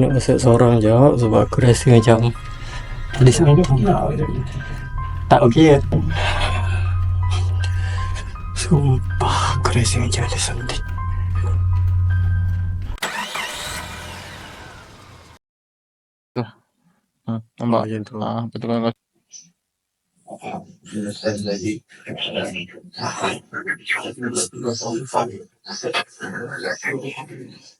Aku nak masuk seorang je sebab aku rasa macam ada something. Tak okey ya? Sumpah aku rasa macam ada something. Hmm, nampak? Macam tu. Ah, betul kan? Hmm. Story apa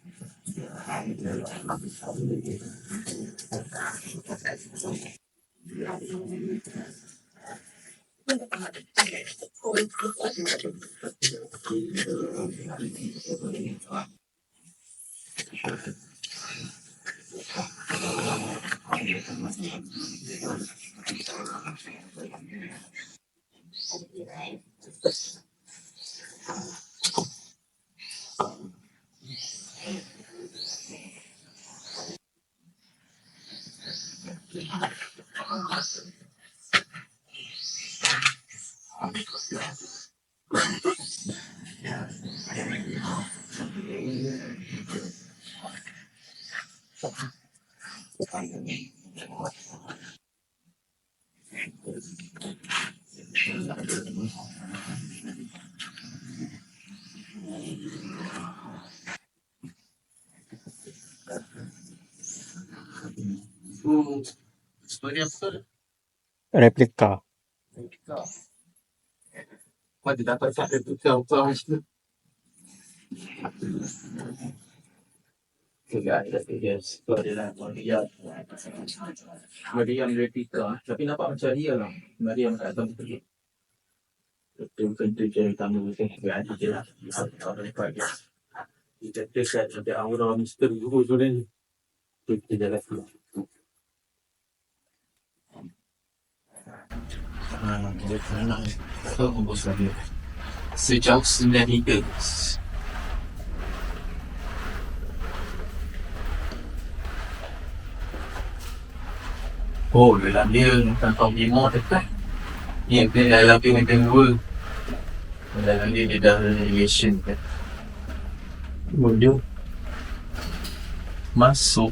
Mana dapat tak replika apa macam tu? Ada dia story lah Maria. Maria replika tapi nampak macam dia lah. Maria tak tahu betul. Betul betul je tamu tu tidak ada je lah. Tak dapat dia. Kita dekat sampai aura misteri dulu tu ni. Tu kita jalan dulu. Dia kena ke lagi. Sejauh sembilan meter. Oh, dalam dia tentang lima dekat. Ni dia dalam dia dengan dua. Dalam dia dia dah relation. Dia masuk.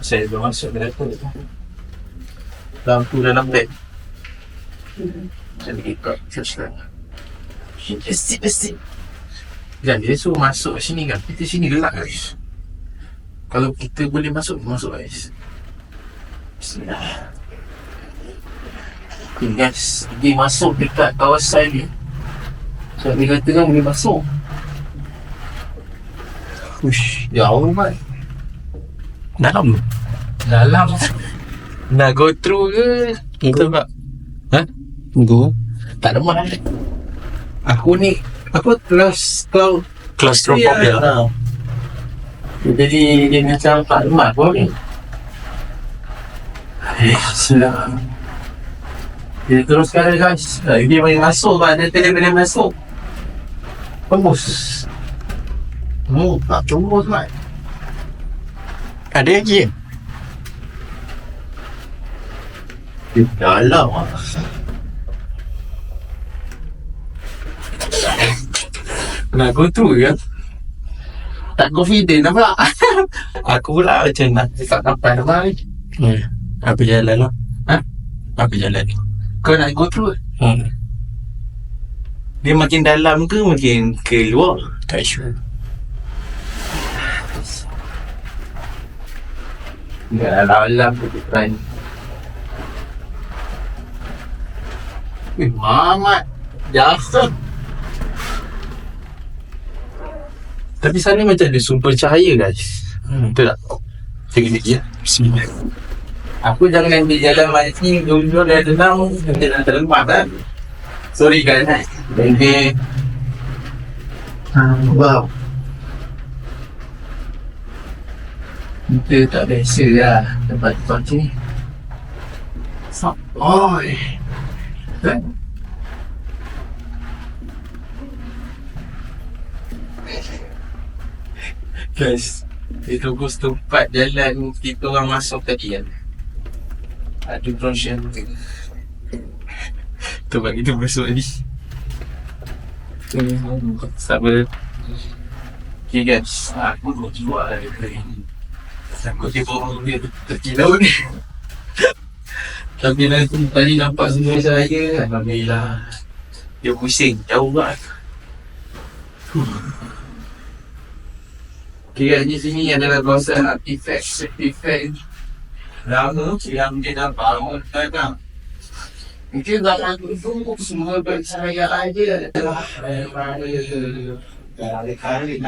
Saya dah masuk ke dalam tu. Lampu dalam beg. Jadi ikut Tesla. Pasti, pasti. Dan dia suruh masuk sini kan. Kita sini gelap guys. Kalau kita boleh masuk, masuk guys. Bismillah. Okay guys, dia masuk dekat kawasan ni. So dia kata kan boleh masuk. Ush, ya Allah. Dalam. Dalam. Nak go through ke? Betul tak? Ha? Go. Tak ada mana. Aku ni apa kelas kau Claustrophobia. Ha. Jadi dia macam tak lemak pun ni. Eh, sudah. Dia teruskan guys. Eh, Dia boleh masuk kan. Dia tadi boleh masuk. Tembus. Oh, tak tembus kan. Ada lagi. Di dalam ah. Nak go through ke? Tak confident lah pula. Aku pula macam nak tak dapat lah. Hmm. Aku jalan lah. Ha? Aku jalan. Kau nak go through? Hmm. Dia makin dalam ke makin keluar? Tak sure. Enggak alam-alam kepikiran. Eh, Mamat. Jasad. Tapi sana macam ada sumber cahaya guys. Hmm. Betul tak? Tengok ni ya. Bismillah. Aku jangan ambil jalan mancing Jom-jom dah tenang Nanti nak terlempat kan Sorry guys Nanti Wow Kita tak biasa lah Tempat-tempat ni Oi Kan? Guys Itu bus tempat jalan Kita orang masuk tadi kan. Ada bronchial Tempat kita masuk tadi Sabar Okay guys. Aku nak jual dari ni Aku dia bawa dia terkilau ni. Tapi nanti tadi nampak semua saya Alhamdulillah. Dia pusing. Jauh lah Kira di sini adalah kawasan artifak artifak lama yang dia dah bangun datang. Mungkin zaman dulu semua percaya aja. Adalah kali-kali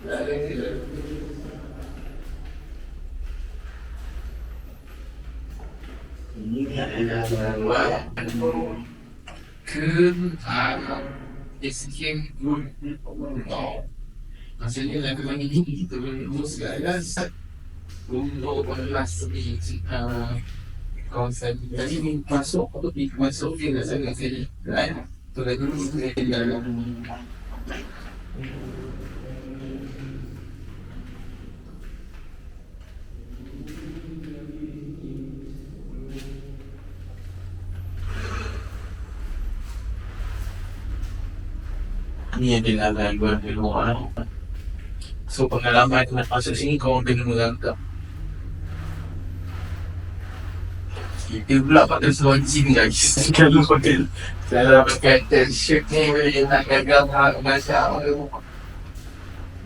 นี่เนี่ยอาจรย์คือถามครับเด็กสิ่งที่คุณต้องมาเต่นนี้แล้วมันยิ่งตัวมังรู้สึกแล้วสักคุณโดนลักษณะที่อ่า concept jadi masuk untuk dimasukin saya nggak sih lain tuh lagi tinggal ni adalah gangguan di luar So pengalaman nak masuk sini kau kena merangkap Kita pula pakai selonjing guys. Kalau pakai Kalau pakai t-shirt ni boleh nak gagal hak masa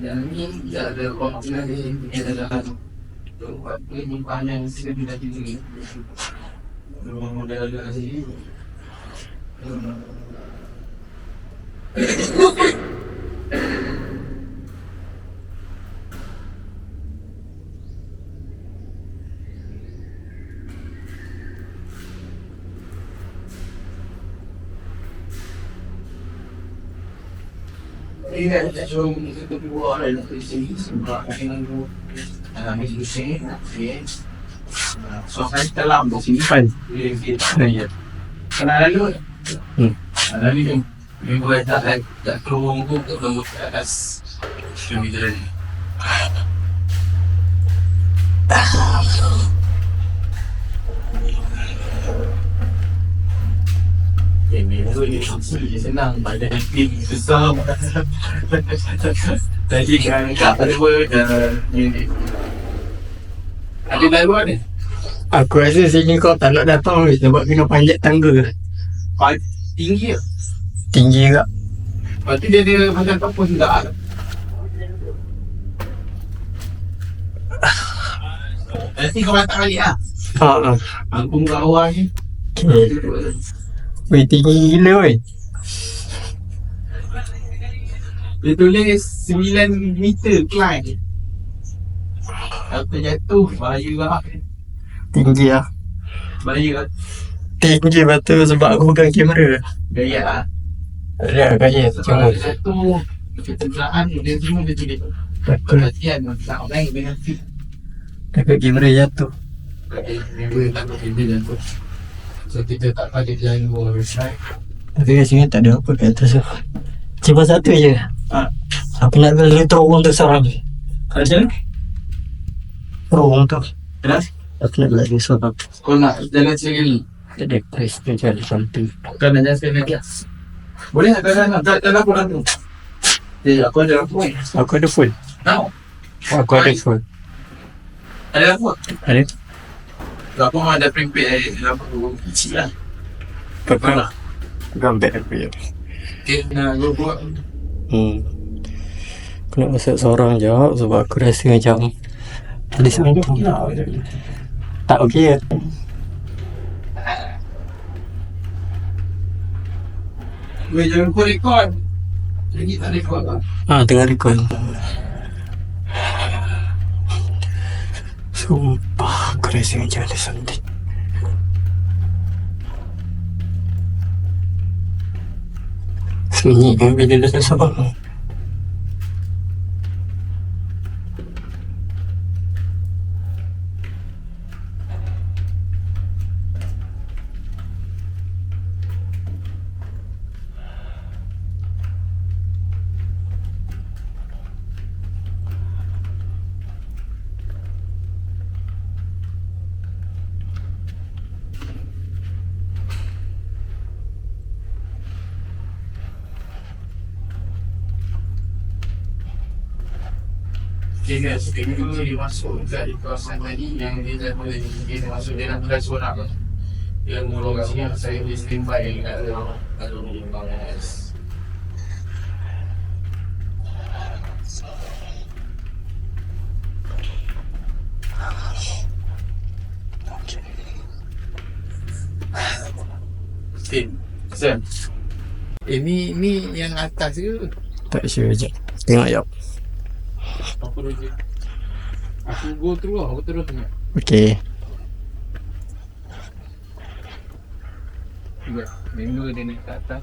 Yang ni dia ada konten ni Dia adalah Tempat penyimpanan sekali lagi ni Rumah modal ada sini Ingat tak cuma kita keluar dari nak sini sebab dengan tu dalam itu sini okey. So saya dalam di sini Fine. Ya. Kenal lalu. Hmm. Lalu ni ni buat tak tak keluar tu tak lembut ke atas. Kami jalan. Ini tu ni senang pada tim besar. Tadi kan kat ada ni. Ada lalu ada. Aku rasa sini kau tak nak datang weh sebab kena panjat tangga. Tinggi ke? Tinggi juga. Lepas tu dia ada macam apa juga Nanti kau hantar balik lah Ha ah. Aku kat bawah ni Okay. Weh tinggi gila weh. Dia tulis 9 meter climb Kalau jatuh bahaya lah Tinggi lah. Bahaya lah Tinggi betul sebab aku pegang kamera. Gaya lah Ya kaya cuma Sebab jatuh Kecederaan dia semua dia tulis Perhatian tak naik dengan fit dekat kamera jatuh. Okay, member takut member jatuh So kita tak pada jalan right? Tapi kat sini tak ada apa kat atas tu. Cuma satu je. Ha. Aku nak beli terowong tu seorang. Macam mana? Terowong tu. Kelas? Aku nak beli seorang. Kau nak jalan sekali Ada kris tu cari something. Kau nak jalan lagi Boleh tak jalan nak jalan jalan pun aku Eh aku ada lampu ni Aku ada full. Now Aku ada full. Ada apa? Ada. Apa orang ada prepaid eh, apa kecil lah. Pegang Pegang beg aku ya Okay, nak go buat. Hmm Aku nak masuk seorang je sebab aku rasa macam Tadi seorang Tak okey ya Weh, jangan kau record. Lagi tak record lah. Ah, tengah record Sumpah aku rasa macam ada something Sunyi kan bila dah seorang Dia masuk kat di kawasan tadi yang dia dah boleh dia masuk dia nak kelas orang. Dia mula kat sini saya boleh standby kat dalam dalam limbang guys. Tim, Sam. Eh ni ni yang atas ke? Tak sure je Tengok jap Apa dia? Aku go through lah, aku terus tengok. Okay Tiga. Menu dia naik kat atas.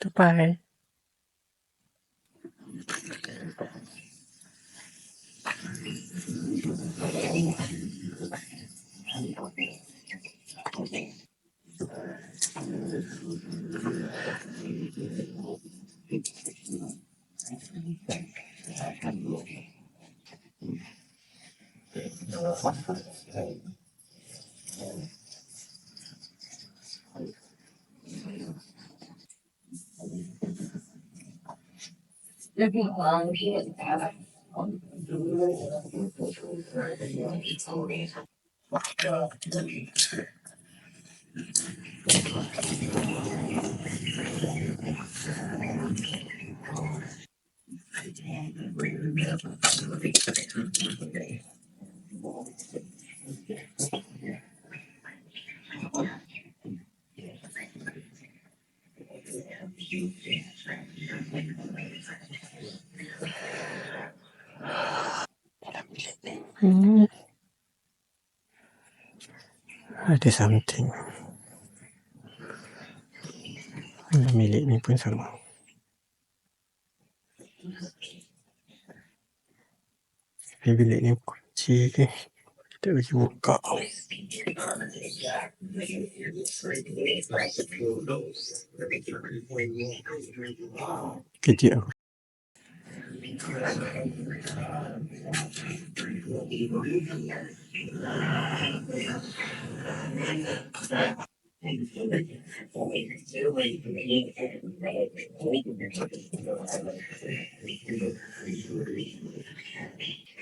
Goodbye. Uh, delete. Hmm. Ada something. Milik ni pun sama. Tapi bilik ni kunci ke? Kita pergi buka. Kejap aku. Apa benda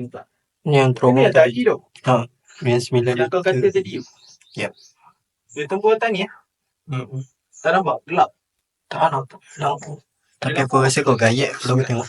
ni tak? Ni yang Ini trauma ada tadi. lagi tu. Yang sembilan Yang Yep. Dia tempoh atas ni. eh? Hmm. Tak nampak? Gelap. Tak nampak lampu. Tapi aku rasa kau kalau kau tengok.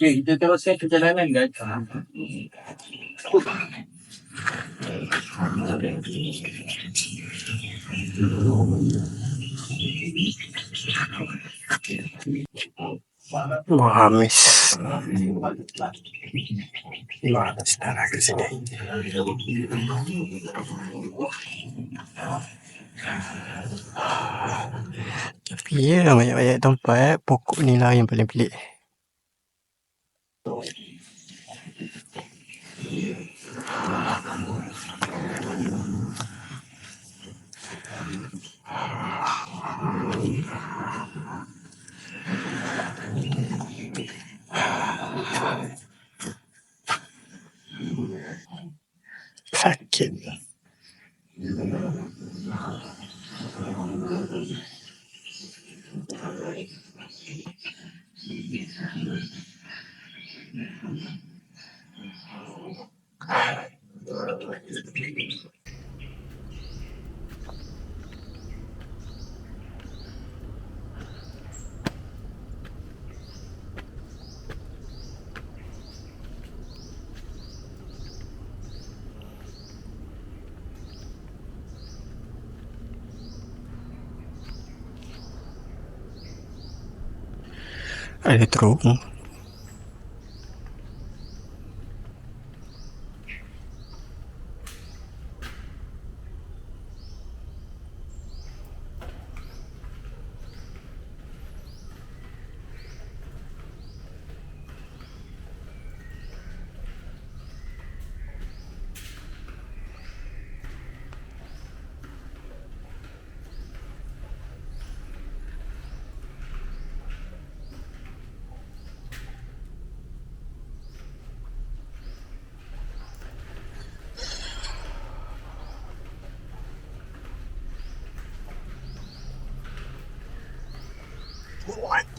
Okey, kita teruskan perjalanan guys. Wah, habis. Malas dah nak ke sini. Tapi ya, banyak-banyak tempat pokok ni lah yang paling pelik. Cristo. Ada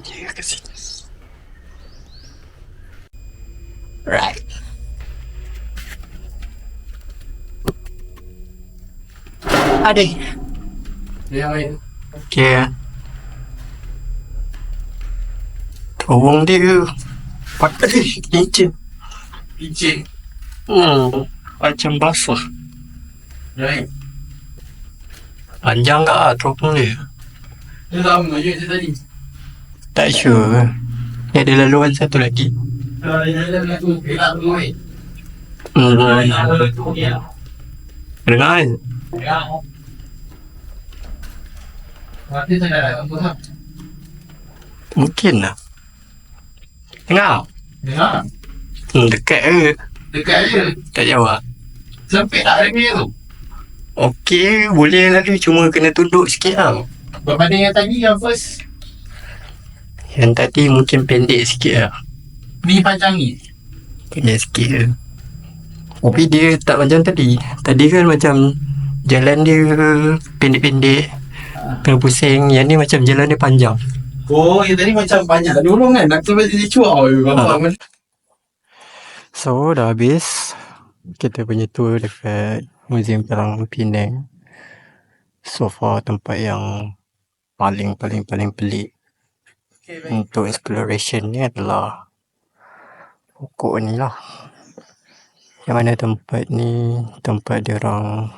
What dia ke sini? Right. Ada. Yang lain. Okay. Tolong dia. Pakai licin. Licin. Hmm. Macam basah. Right. Panjang ke lah teropong dia? Dia sama je macam tadi. Tak sure. Dia ada laluan satu lagi. Tu kan. Hmm. Lah. Dengar kan? Ya. Mati saya dah apa tak? Mungkin lah. Dengar? Dengar. Hmm, dekat ke? Dekat je. Tak jauh lah. Sempit tak remi tu. Okey, boleh lalu cuma kena tunduk sikit lah. Berbanding yang tadi yang first. Yang tadi mungkin pendek sikit lah. Ni panjang ni. Pendek sikit je. Tapi dia tak macam tadi. Tadi kan macam jalan dia pendek-pendek. Kena pusing. Yang ni macam jalan dia panjang. Oh, yang tadi macam banyak dulu kan. Nak sampai jadi cuak. Oh, Ha. ha. So, dah habis. Kita punya tour dekat Museum Perang Penang. So far tempat yang paling-paling-paling pelik untuk exploration ni adalah pokok ni lah. Yang mana tempat ni tempat dia orang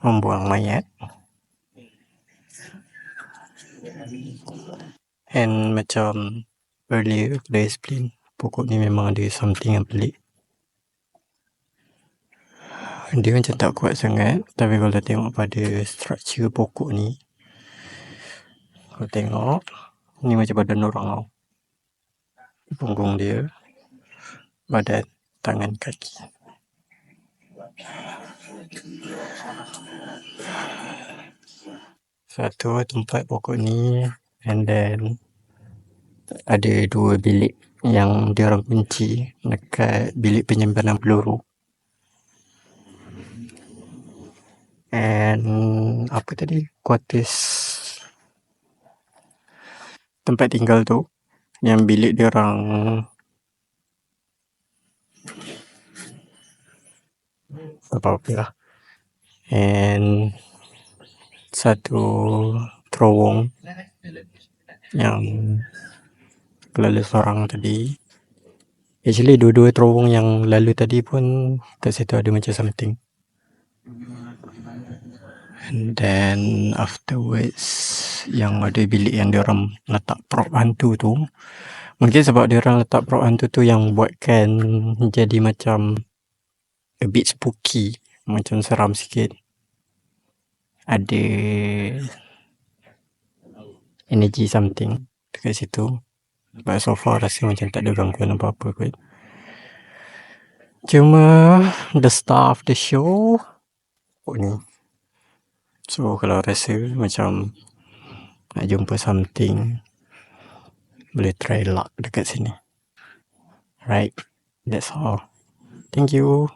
membuang mayat. And macam earlier kita explain pokok ni memang ada something yang pelik. Dia macam tak kuat sangat tapi kalau tengok pada structure pokok ni kalau tengok ni macam badan orang tau. Punggung dia badan tangan kaki. Satu tempat pokok ni and then ada dua bilik yang dia orang kunci dekat bilik penyimpanan peluru. And apa tadi quarters tempat tinggal tu yang bilik dia orang. Apa-apa lah. And satu terowong yang lalu seorang tadi. Actually dua-dua terowong yang lalu tadi pun kat situ ada macam something and then afterwards yang ada bilik yang dia orang letak prop hantu tu Mungkin sebab dia orang letak prop hantu tu yang buatkan jadi macam a bit spooky. Macam seram sikit. Ada energy something dekat situ. But so far rasa macam tak ada gangguan apa-apa kot. Cuma the star of the show pokok ni. So kalau rasa macam nak jumpa something boleh try luck dekat sini. Right. That's all. Thank you.